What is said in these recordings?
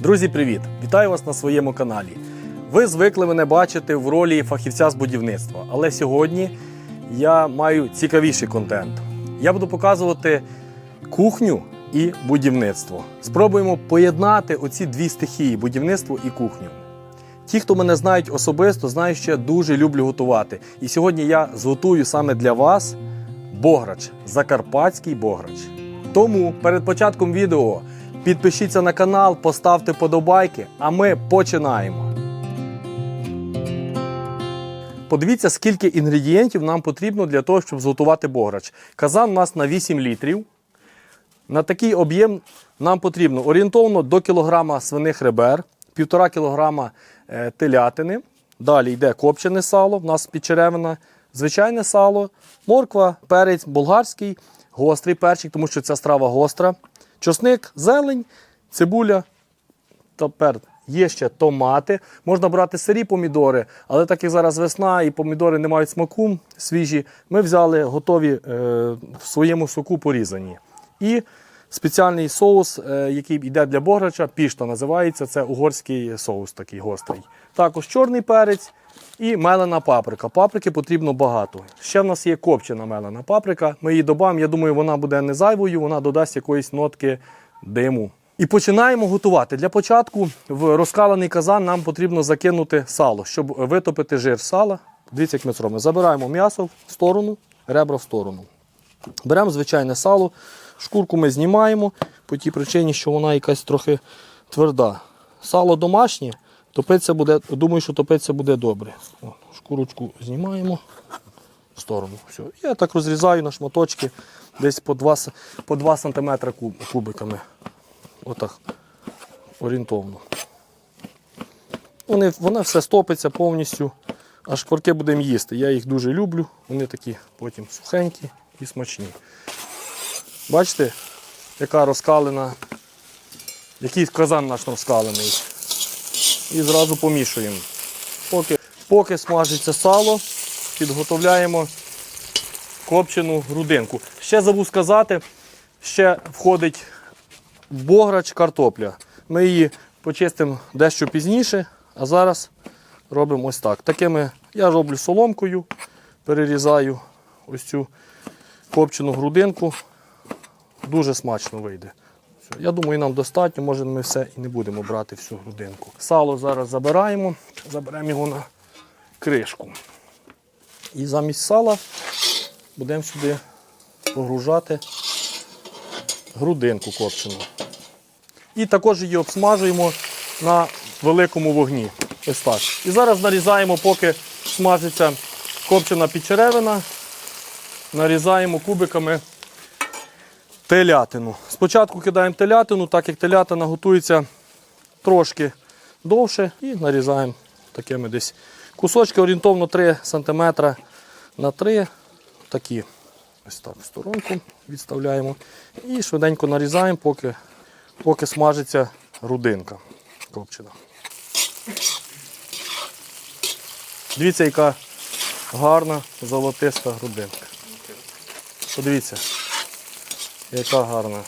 Друзі, привіт! Вітаю вас на своєму каналі. Ви звикли мене бачити в ролі фахівця з будівництва, але сьогодні я маю цікавіший контент. Я буду показувати кухню і будівництво. Спробуємо поєднати оці дві стихії будівництво і кухню. Ті, хто мене знають особисто, знають, що я дуже люблю готувати. І сьогодні я зготую саме для вас бограч, закарпатський бограч. Тому перед початком відео підпишіться на канал, поставте подобайки, а ми починаємо. Подивіться, скільки інгредієнтів нам потрібно для того, щоб зготувати бограч. Казан у нас на 8 літрів. На такий об'єм нам потрібно орієнтовно до кілограма свиних ребер, 1,5 кілограма е, телятини. Далі йде копчене сало, в нас підчеревина, звичайне сало, морква, перець, болгарський, гострий перчик, тому що ця страва гостра. Чосник, зелень, цибуля. Тепер є ще томати. Можна брати сирі помідори, але так як зараз весна і помідори не мають смаку свіжі, ми взяли готові е, в своєму соку порізані. І спеціальний соус, е, який йде для бограча, пішта називається. Це угорський соус такий гострий. Також чорний перець і мелена паприка. Паприки потрібно багато. Ще в нас є копчена мелена паприка. Ми її додамо. Я думаю, вона буде не зайвою, вона додасть якоїсь нотки диму. І починаємо готувати. Для початку в розкалений казан нам потрібно закинути сало, щоб витопити жир сала. Дивіться, як ми це робимо. Забираємо м'ясо в сторону, ребра в сторону. Беремо звичайне сало, шкурку ми знімаємо по тій причині, що вона якась трохи тверда. Сало домашнє, топиться буде, думаю, що топиться буде добре. О, шкурочку знімаємо в сторону. Все. Я так розрізаю на шматочки десь по 2, по 2 см кубиками. Отак. Орієнтовно. Вони, вона все стопиться повністю, а шкварки будемо їсти. Я їх дуже люблю. Вони такі потім сухенькі і смачні. Бачите, яка розкалена, який казан наш розкалений. І зразу помішуємо. Поки, поки смажиться сало, підготовляємо копчену грудинку. Ще забув сказати, ще входить бограч картопля. Ми її почистимо дещо пізніше, а зараз робимо ось так. Такими я роблю соломкою, перерізаю ось цю копчену грудинку. Дуже смачно вийде. Я думаю, нам достатньо, може ми все і не будемо брати всю грудинку. Сало зараз забираємо, заберемо його на кришку. І замість сала будемо сюди погружати грудинку копчену. І також її обсмажуємо на великому вогні. Ось так. І зараз нарізаємо, поки смажиться копчена підчеревина, нарізаємо кубиками телятину. Спочатку кидаємо телятину, так як телятина готується трошки довше, і нарізаємо такими десь кусочки орієнтовно 3 см на 3 такі. Ось так в сторонку відставляємо. І швиденько нарізаємо, поки, поки смажиться грудинка копчена. Дивіться, яка гарна золотиста грудинка. Подивіться, яка гарна.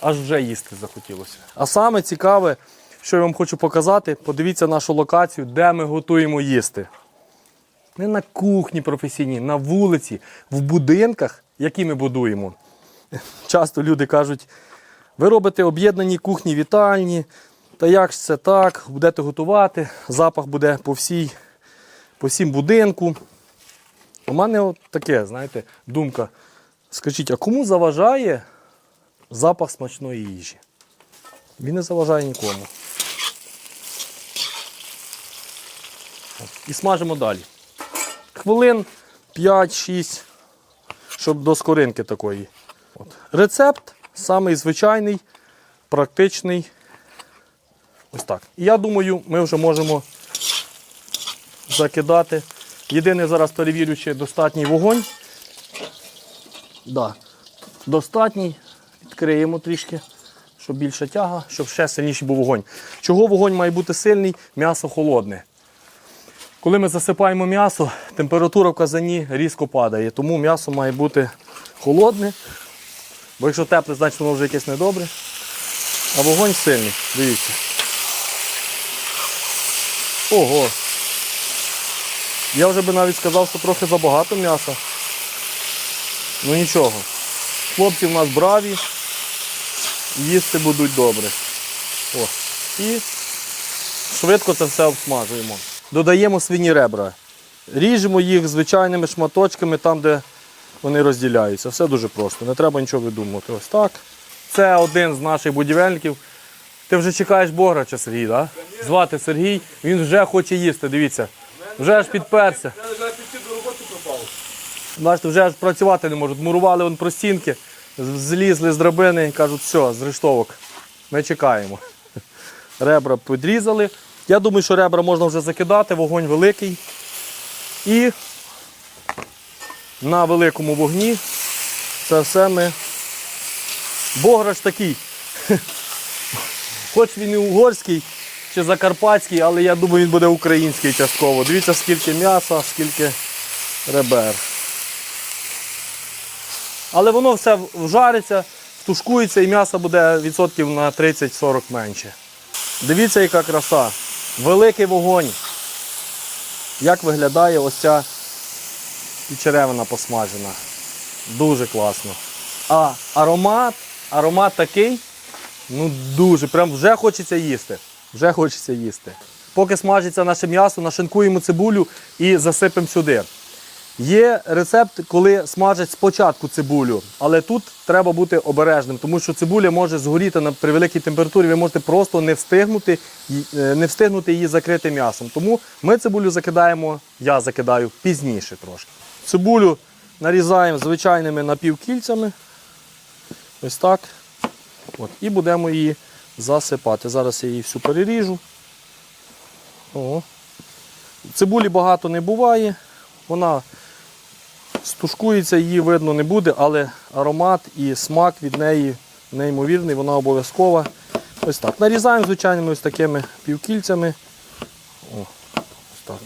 Аж вже їсти захотілося. А саме цікаве, що я вам хочу показати, подивіться нашу локацію, де ми готуємо їсти. Не на кухні професійній, на вулиці, в будинках, які ми будуємо. Часто люди кажуть, ви робите об'єднані кухні вітальні, та як ж це так, будете готувати, запах буде по всій, по всім будинку. У мене от таке, знаєте, думка. Скажіть, а кому заважає запах смачної їжі? Він не заважає нікому. І смажимо далі. Хвилин 5-6, щоб до скоринки такої. От. Рецепт самий звичайний, практичний. Ось так. І я думаю, ми вже можемо закидати. Єдине зараз перевірю, чи достатній вогонь. Да. Достатній. Відкриємо трішки, щоб більша тяга, щоб ще сильніший був вогонь. Чого вогонь має бути сильний? М'ясо холодне. Коли ми засипаємо м'ясо, температура в казані різко падає, тому м'ясо має бути холодне. Бо якщо тепле, значить воно вже якесь недобре. А вогонь сильний, дивіться. Ого. Я вже би навіть сказав, що трохи забагато м'яса. Ну нічого. Хлопці в нас браві. Їсти будуть добре. О. І швидко це все обсмажуємо. Додаємо свині ребра. Ріжемо їх звичайними шматочками там, де вони розділяються. Все дуже просто, не треба нічого видумувати. Ось так. Це один з наших будівельників. Ти вже чекаєш Бограча, Сергій, так? Звати Сергій, він вже хоче їсти, дивіться. Вже аж підперся. Я вже піти до роботи пропав. Бачите, вже аж працювати не можуть. Мурували вон простінки, злізли з драбини і кажуть, все, з рештовок. Ми чекаємо. Ребра підрізали. Я думаю, що ребра можна вже закидати, вогонь великий. І на великому вогні це все ми. Бограш такий. Хоч він і угорський чи закарпатський, але я думаю, він буде український частково. Дивіться, скільки м'яса, скільки ребер. Але воно все вжариться, втушкується і м'ясо буде відсотків на 30-40 менше. Дивіться, яка краса. Великий вогонь. Як виглядає ось ця черевина посмажена. Дуже класно. А аромат, аромат такий, ну дуже, прям вже хочеться їсти. Вже хочеться їсти. Поки смажиться наше м'ясо, нашинкуємо цибулю і засипемо сюди. Є рецепт, коли смажать спочатку цибулю, але тут треба бути обережним, тому що цибуля може згоріти на при великій температурі, ви можете просто не встигнути, е, не встигнути її закрити м'ясом. Тому ми цибулю закидаємо, я закидаю пізніше трошки. Цибулю нарізаємо звичайними напівкільцями. Ось так. От, і будемо її засипати. Зараз я її всю переріжу. О. Цибулі багато не буває. Вона стушкується, її видно не буде, але аромат і смак від неї неймовірний, вона обов'язкова. Ось так. Нарізаємо звичайними ось такими півкільцями. О, ось так.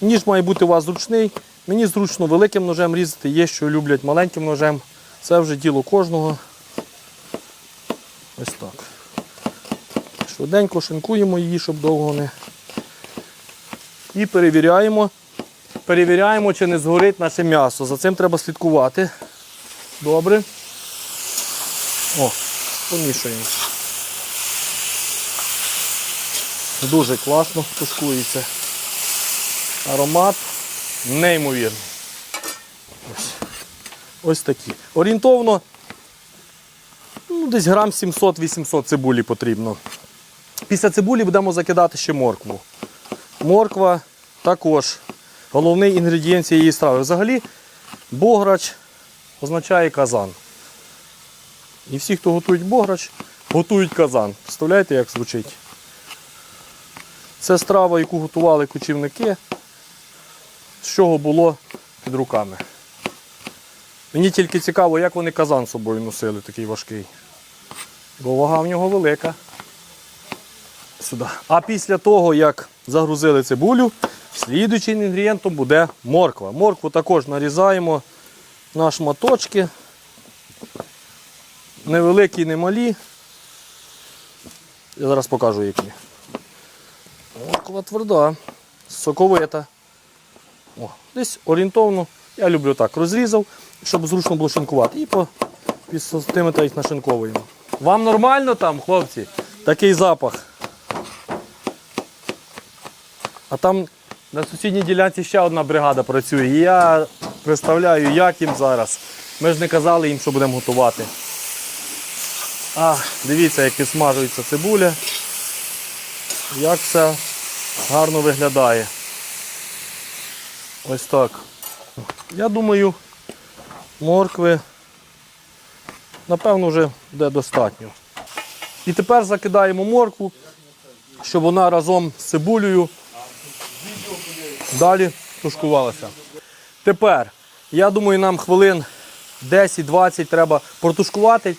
Ніж має бути у вас зручний. Мені зручно великим ножем різати, є, що люблять маленьким ножем. Це вже діло кожного. Ось так. Швиденько шинкуємо її, щоб довго не. І перевіряємо. Перевіряємо, чи не згорить наше м'ясо. За цим треба слідкувати. Добре. О, помішуємо. Дуже класно тушкується. Аромат неймовірний. Ось, Ось такі. Орієнтовно ну, десь грам 700-800 цибулі потрібно. Після цибулі будемо закидати ще моркву. Морква також головний інгредієнт цієї страви. Взагалі, бограч означає казан. І всі, хто готують бограч, готують казан. Представляєте, як звучить? Це страва, яку готували кочівники, з чого було під руками. Мені тільки цікаво, як вони казан з собою носили, такий важкий. Бо вага в нього велика. Сюди. А після того, як загрузили цибулю, слідуючим інгредієнтом буде морква. Моркву також нарізаємо на шматочки. Невеликі, не малі. Я зараз покажу які. Морква тверда, соковита. О, десь орієнтовно. Я люблю так, розрізав, щоб зручно було шинкувати. І по під сантиметра їх нашинковуємо. Вам нормально там, хлопці? Такий запах. А там на сусідній ділянці ще одна бригада працює. І я представляю, як їм зараз. Ми ж не казали їм, що будемо готувати. А, дивіться, як підсмажується цибуля. Як все гарно виглядає. Ось так. Я думаю, моркви, напевно, вже буде достатньо. І тепер закидаємо моркву, щоб вона разом з цибулею далі тушкувалася. Тепер, я думаю, нам хвилин 10-20 треба протушкувати.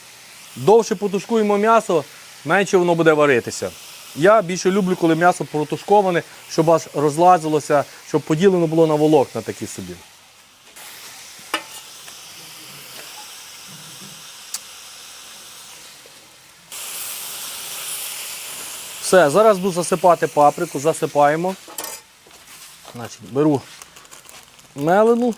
Довше потушкуємо м'ясо, менше воно буде варитися. Я більше люблю, коли м'ясо протушковане, щоб аж розлазилося, щоб поділено було на волокна такі собі. Все, зараз буду засипати паприку, засипаємо. Значить, беру мелену.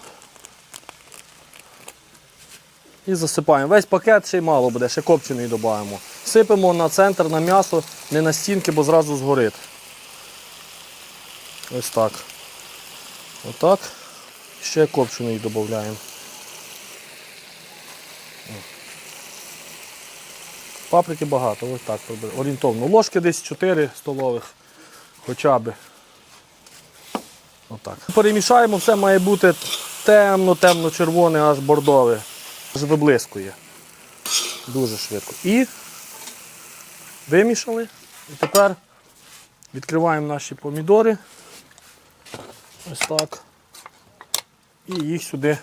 І засипаємо. Весь пакет ще й мало буде, ще копчений додаємо. Сипемо на центр, на м'ясо, не на стінки, бо зразу згорить. Ось так. Отак. Ще копчений додаємо. Паприки багато, ось так орієнтовно. Ложки десь 4 столових хоча б. Отак. Перемішаємо, все має бути темно, темно-червоне, аж бордове. Аж виблискує. Дуже швидко. І вимішали. І тепер відкриваємо наші помідори. Ось так. І їх сюди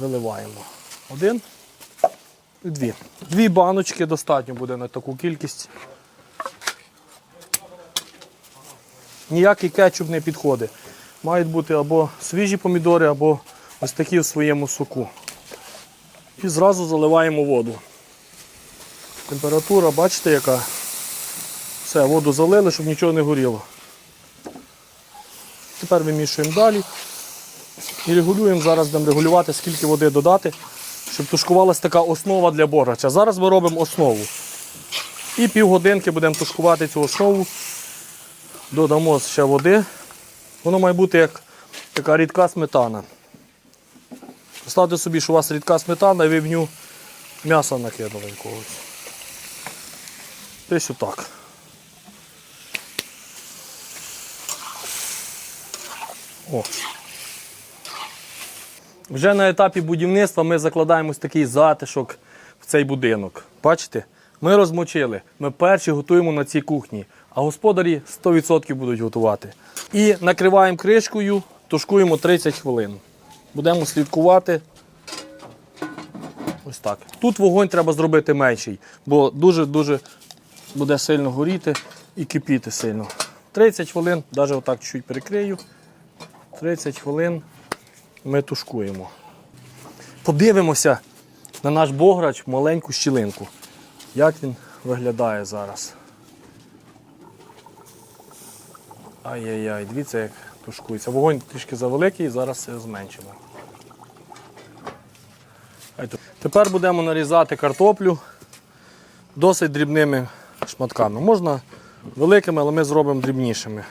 виливаємо. Один і дві. Дві баночки достатньо буде на таку кількість. Ніякий кетчуп не підходить. Мають бути або свіжі помідори, або ось такі в своєму соку. І зразу заливаємо воду. Температура, бачите, яка? Все, воду залили, щоб нічого не горіло. Тепер вимішуємо далі. І регулюємо, зараз будемо регулювати, скільки води додати, щоб тушкувалася така основа для боргача. Зараз ми робимо основу. І півгодинки будемо тушкувати цю основу. Додамо ще води. Воно має бути як така рідка сметана. Представте собі, що у вас рідка сметана і ви в ню м'ясо накидали якогось. Десь отак. О. Вже на етапі будівництва ми закладаємо ось такий затишок в цей будинок. Бачите? Ми розмочили, ми перші готуємо на цій кухні, а господарі 100% будуть готувати. І накриваємо кришкою, тушкуємо 30 хвилин. Будемо слідкувати. Ось так. Тут вогонь треба зробити менший, бо дуже-дуже буде сильно горіти і кипіти сильно. 30 хвилин, навіть отак чуть перекрию. 30 хвилин ми тушкуємо. Подивимося на наш бограч маленьку щілинку. Як він виглядає зараз. Ай-яй-яй, дивіться, як тушкується. Вогонь трішки завеликий, зараз зменшимо. Тепер будемо нарізати картоплю досить дрібними шматками. Можна великими, але ми зробимо дрібнішими,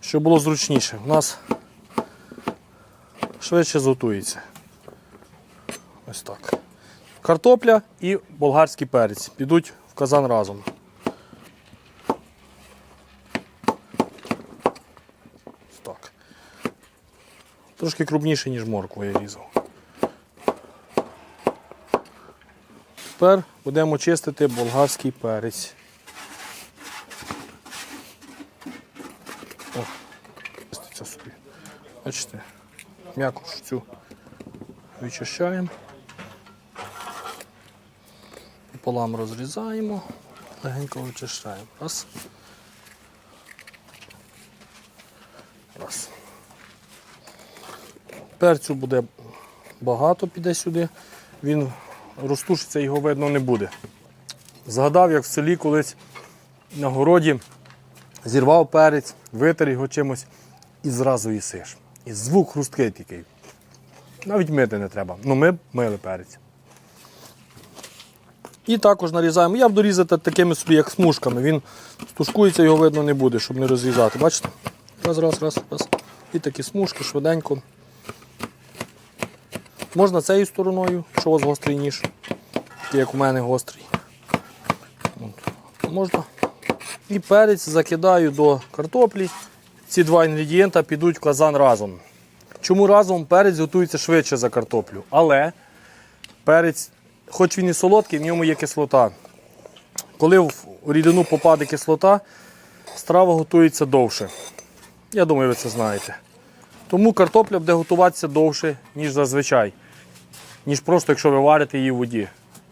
щоб було зручніше. У нас швидше зготується. Ось так. Картопля і болгарський перець підуть в казан разом. Ось так. Трошки крупніше, ніж моркву я різав. Тепер будемо чистити болгарський перець. О, чиститься собі. Бачите, м'якуш цю вичищаємо. Пополам розрізаємо, легенько вичищаємо. Раз. Перцю буде багато, піде сюди. Він розтушиться, його видно не буде. Згадав, як в селі колись на городі зірвав перець, витер його чимось і зразу їсиш. І звук хрусткий такий. Навіть мити не треба. Ну ми мили перець. І також нарізаємо. Я буду різати такими собі, як смужками. Він стушкується, його видно не буде, щоб не розрізати. Бачите? Раз, раз, раз, раз. І такі смужки швиденько. Можна цією стороною, якщо у вас гострий ніж, як у мене гострий. Можна. І перець закидаю до картоплі. Ці два інгредієнта підуть в казан разом. Чому разом перець готується швидше за картоплю? Але перець, хоч він і солодкий, в ньому є кислота. Коли в рідину попаде кислота, страва готується довше. Я думаю, ви це знаєте. Тому картопля буде готуватися довше, ніж зазвичай, ніж просто якщо ви варите її в воді.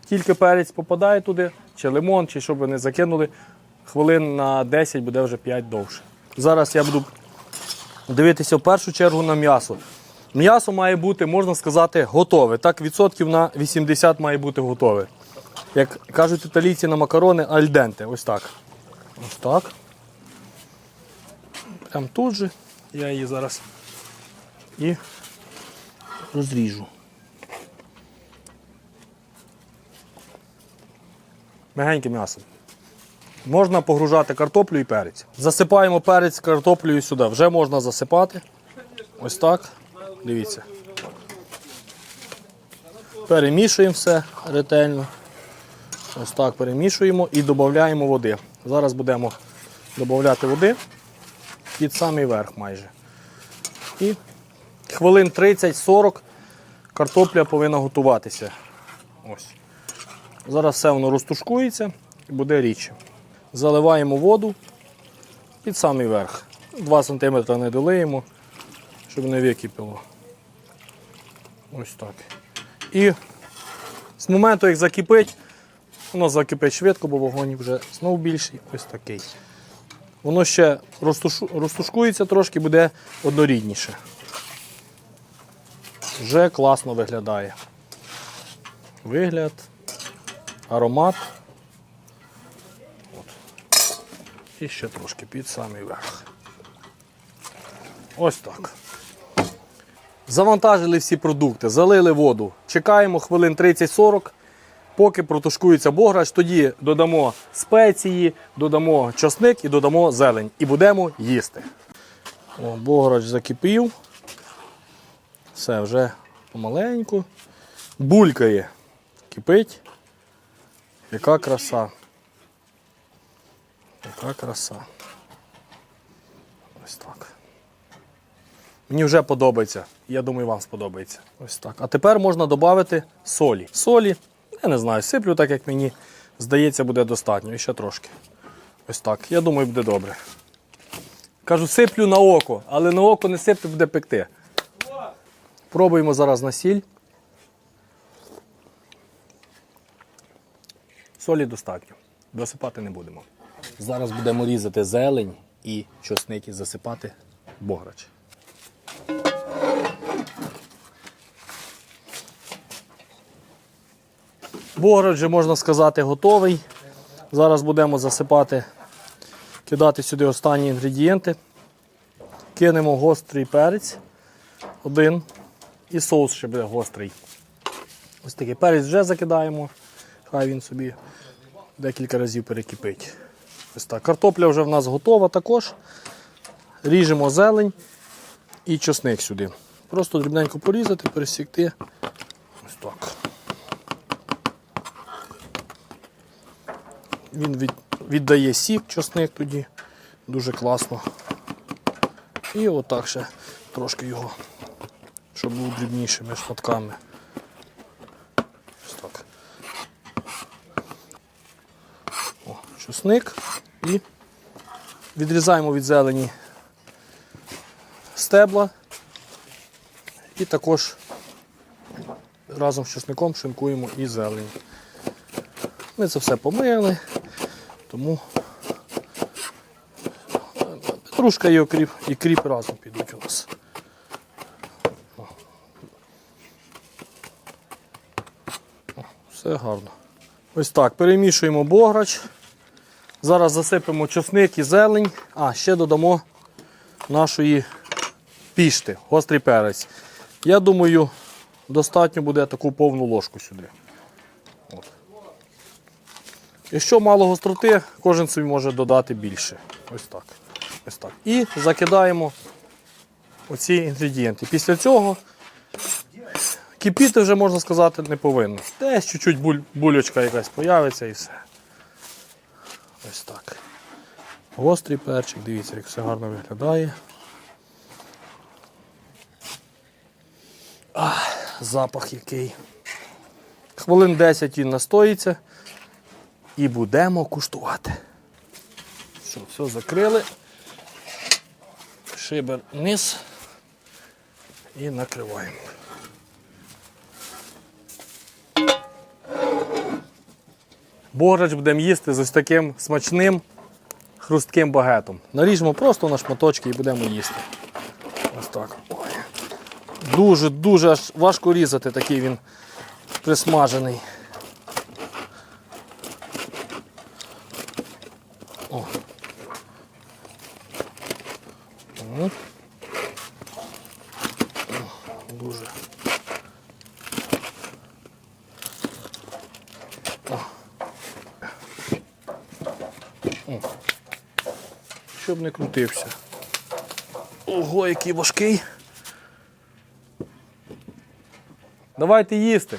Тільки перець попадає туди, чи лимон, чи щоб ви не закинули, хвилин на 10 буде вже 5 довше. Зараз я буду дивитися в першу чергу на м'ясо. М'ясо має бути, можна сказати, готове. Так, відсотків на 80 має бути готове. Як кажуть італійці на макарони, альденте. Ось так. Ось так. Прям тут же я її зараз і розріжу. Мягеньке м'ясо. Можна погружати картоплю і перець. Засипаємо перець картоплею сюди. Вже можна засипати. Ось так. Дивіться. Перемішуємо все ретельно. Ось так перемішуємо і додаємо води. Зараз будемо додати води під самий верх майже. І хвилин 30-40 картопля повинна готуватися. Ось. Зараз все воно розтушкується і буде річ. Заливаємо воду під самий верх. 2 см не долиємо, щоб не википіло. Ось так. І з моменту, як закипить, воно закипить швидко, бо вогонь вже знову більший, ось такий. Воно ще розтушкується трошки, буде однорідніше. Вже класно виглядає. Вигляд, аромат. От. І ще трошки під самий верх. Ось так. Завантажили всі продукти, залили воду. Чекаємо хвилин 30-40, поки протушкується бограч. Тоді додамо спеції, додамо чосник і додамо зелень. І будемо їсти. О, бограч закипів. Все, вже помаленьку. Булькає. Кипить. Яка краса. Яка краса. Ось так. Мені вже подобається. Я думаю, вам сподобається. Ось так. А тепер можна додати солі. Солі, я не знаю, сиплю так, як мені здається, буде достатньо. І ще трошки. Ось так. Я думаю, буде добре. Кажу, сиплю на око, але на око не сиплю, буде пекти. Пробуємо зараз на сіль. Солі достатньо. Досипати не будемо. Зараз будемо різати зелень і чосник і засипати бограч. Бограч вже, можна сказати, готовий. Зараз будемо засипати, кидати сюди останні інгредієнти. Кинемо гострий перець один і соус ще буде гострий. Ось такий перець вже закидаємо, хай він собі декілька разів перекипить. Ось так. Картопля вже в нас готова також. Ріжемо зелень і чесник сюди. Просто дрібненько порізати, пересікти. Ось так. Він від, віддає сік, чесник тоді. Дуже класно. І отак ще трошки його, щоб був дрібнішими шматками. Ось так. О, чесник і відрізаємо від зелені стебла і також разом з чесником шинкуємо і зелень. Ми це все помили, тому петрушка і окріп, і кріп разом підуть у нас. Все гарно. Ось так, перемішуємо бограч. Зараз засипемо чесник і зелень, а ще додамо нашої пішти, гострий перець. Я думаю, достатньо буде таку повну ложку сюди. От. Якщо мало гостроти, кожен собі може додати більше. Ось так. Ось так. І закидаємо оці інгредієнти. Після цього кипіти вже, можна сказати, не повинно. Десь чуть-чуть буль, бульочка якась появиться і все. Ось так. Гострий перчик, дивіться, як все гарно виглядає. Ах, запах який. Хвилин 10 він настоїться і будемо куштувати. Все, все закрили. Шибер вниз і накриваємо. Бограч будемо їсти з ось таким смачним хрустким багетом. Наріжемо просто на шматочки і будемо їсти. Ось так. Дуже-дуже важко різати, такий він присмажений. Щоб не крутився. Ого, який важкий. Давайте їсти.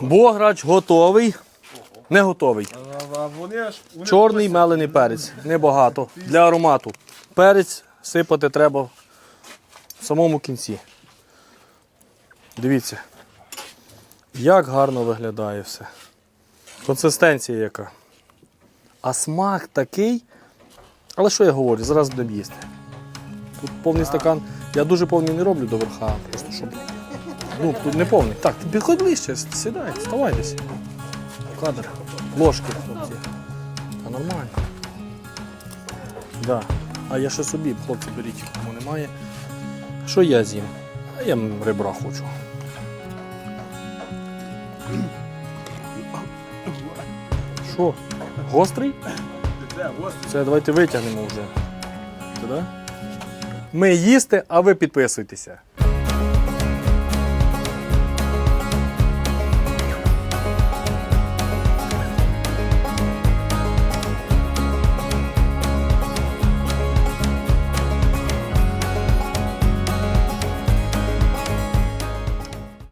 Бограч готовий. Не готовий. Чорний мелений перець. Небагато. Для аромату. Перець сипати треба в самому кінці. Дивіться, як гарно виглядає все. Консистенція яка. А смак такий. Але що я говорю, зараз будемо їсти. Тут повний стакан. Я дуже повний не роблю до верха, просто щоб. Ну, тут не повний. Так, ти підходь ближче, сідай, вставай десь. Кадр. Ложки, хлопці. Та нормально. Да. А я ще собі, хлопці, беріть, кому немає. Що я з'їм? А я ребра хочу. Що? Гострий? Це давайте витягнемо вже. Туди? Ми їсти, а ви підписуйтеся.